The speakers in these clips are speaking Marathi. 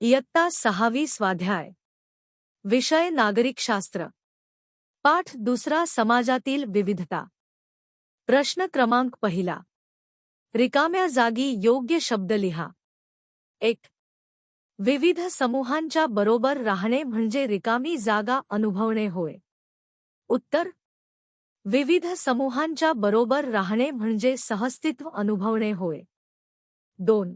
इयत्ता सहावी स्वाध्याय. विषय नागरिकशास्त्र पाठ दुसरा समाजातील विविधता. प्रश्न क्रमांक पहिला. रिकाम्या जागी योग्य शब्द लिहा. एक. विविध समूहांच्या बरोबर राहणे म्हणजे रिकामी जागा अनुभवणे होय. उत्तर. विविध समूहांच्या बरोबर राहणे म्हणजे सहस्तित्व अनुभवणे होय. दोन.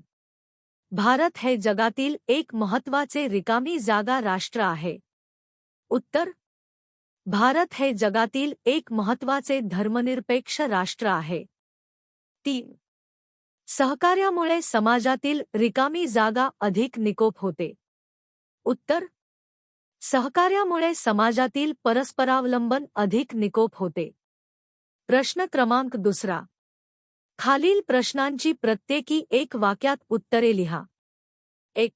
भारत हे जगातील एक महत्वाचे रिकामी जागा राष्ट्र आहे. उत्तर. भारत हे जगातील एक महत्वाचे धर्मनिरपेक्ष राष्ट्र आहे. तीन. सहकार्यामुळे समाजातील रिकामी जागा अधिक निकोप होते. उत्तर. सहकार्यामुळे समाजातील परस्परावलंबन अधिक निकोप होते. प्रश्न क्रमांक दुसरा. खालील प्रश्नांची प्रत्येकी एक वाक्यात उत्तरे लिहा. एक.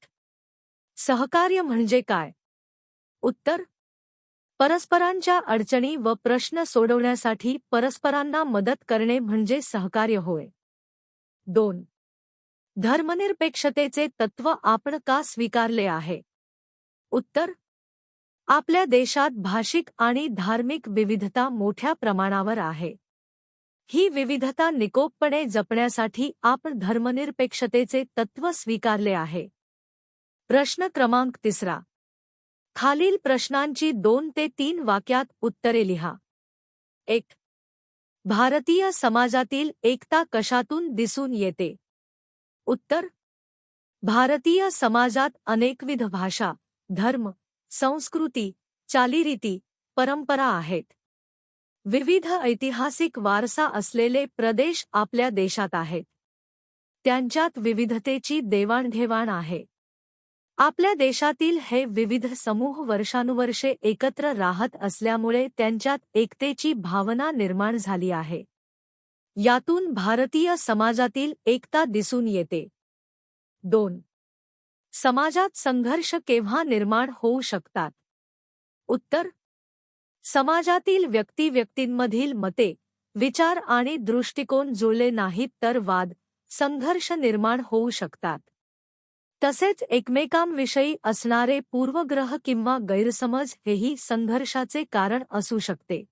सहकार्य म्हणजे काय? उत्तर. परस्परांच्या अडचणी व प्रश्न सोडवण्यासाठी परस्परांना मदत करणे म्हणजे सहकार्य होय. दोन. धर्मनिरपेक्षतेचे तत्व आपण का स्वीकारले आहे? उत्तर. आपल्या देशात भाषिक आणि धार्मिक विविधता मोठ्या प्रमाणावर आहे. ही विविधता निकोपपणे जपण्यासाठी आपण धर्मनिरपेक्षतेचे तत्व स्वीकारले आहे. प्रश्न क्रमांक तिसरा. खालील प्रश्नांची दोन ते तीन वाक्यात उत्तरे लिहा. एक. भारतीय समाजातील एकता कशातून दिसून येते? उत्तर. भारतीय समाजात अनेकविध भाषा धर्म संस्कृती चालीरीती परंपरा आहेत. विविध ऐतिहासिक वारसा असलेले प्रदेश आपल्या देशात आहेत. त्यांच्यात विविधतेची देवाणघेवाण आहे. आपल्या देशातील हे विविध समूह वर्षानुवर्षे एकत्र राहत असल्यामुळे त्यांच्यात एकतेची भावना निर्माण झाली आहे. यातून भारतीय समाजातील एकता दिसून येते. दोन. समाजात संघर्ष केव्हा निर्माण होऊ शकतात? उत्तर. समाजातील व्यक्तिव्यक्तींमधील मते विचार आणि दृष्टिकोन जुळले नाहीत तर वाद संघर्ष निर्माण होऊ शकतात. तसेच एकमेकांविषयी असणारे पूर्वग्रह किंवा गैरसमज हेही संघर्षाचे कारण असू शकते.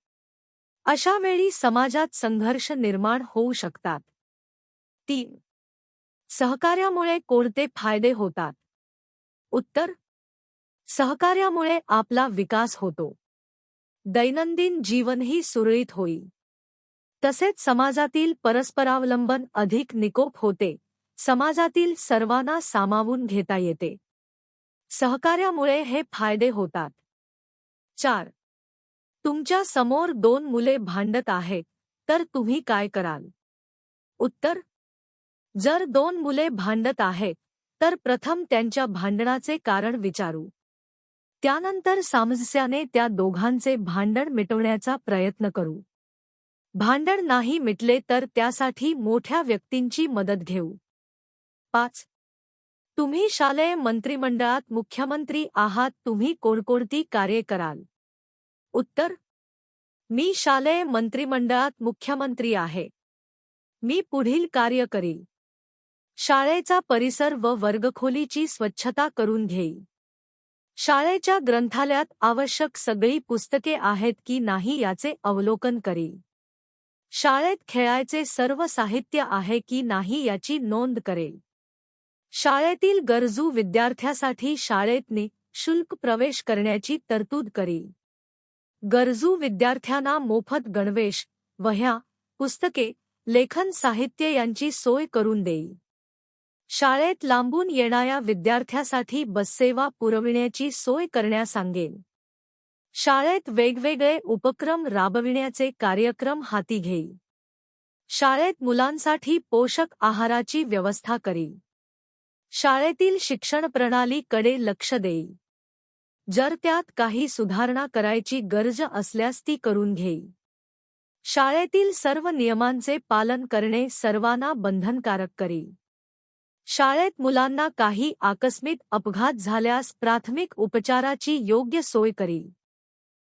अशा वेळी समाजात संघर्ष निर्माण होऊ शकतात. तीन. सहकार्यामुळे कोणते फायदे होतात? उत्तर. सहकार्यामुळे आपला विकास होतो. दैनंदिन जीवनही सुरळीत होईल. तसेच समाजातील परस्परावलंबन अधिक निकोप होते. समाजातील सर्वांना सामावून घेता येते. सहकार्यामुळे हे फायदे होतात. चार. तुमच्यासमोर दोन मुले भांडत आहेत तर तुम्ही काय कराल? उत्तर. जर दोन मुले भांडत आहेत तर प्रथम त्यांच्या भांडणाचे कारण विचारू. त्यानंतर सामस्याने त्या दोघांचे भांडण मिटवण्याचा प्रयत्न करू. भांडण नाही मिटले तर त्यासाठी मोठ्या व्यक्तींची मदत घेऊ. पाच. तुम्ही शालेय मंत्रिमंडळात मुख्यमंत्री आहात तुम्ही कोणकोणती कार्ये कराल? उत्तर. मी शालेय मंत्रिमंडळात मुख्यमंत्री आहे. मी पुढील कार्य करील. शाळेचा परिसर व वर्गखोलीची स्वच्छता करून घेईल. शाळेच्या ग्रंथालयात आवश्यक सगळी पुस्तके आहेत की नाही याचे अवलोकन करील. शाळेत खेळायचे सर्व साहित्य आहे की नाही याची नोंद करेल. शाळेतील गरजू विद्यार्थ्यासाठी शाळेतने शुल्क प्रवेश करण्याची तरतूद करील. गरजू विद्यार्थ्यांना मोफत गणवेश वह्या पुस्तके लेखन साहित्य यांची सोय करून देईल. शाळेत लांबून येणाऱ्या विद्यार्थ्यासाठी बससेवा पुरविण्याची सोय करण्यास सांगेन. शाळेत वेगवेगळे उपक्रम राबविण्याचे कार्यक्रम हाती घेईल. शाळेत मुलांसाठी पोषक आहाराची व्यवस्था करील. शाळेतील शिक्षण प्रणालीकडे लक्ष देईल. जर त्यात काही सुधारणा करायची गरज असल्यास ती करून घेईल. शाळेतील सर्व नियमांचे पालन करणे सर्वांना बंधनकारक करील. शाळेत मुलांना काही आकस्मिक अपघात झाल्यास प्राथमिक उपचाराची योग्य सोय करील.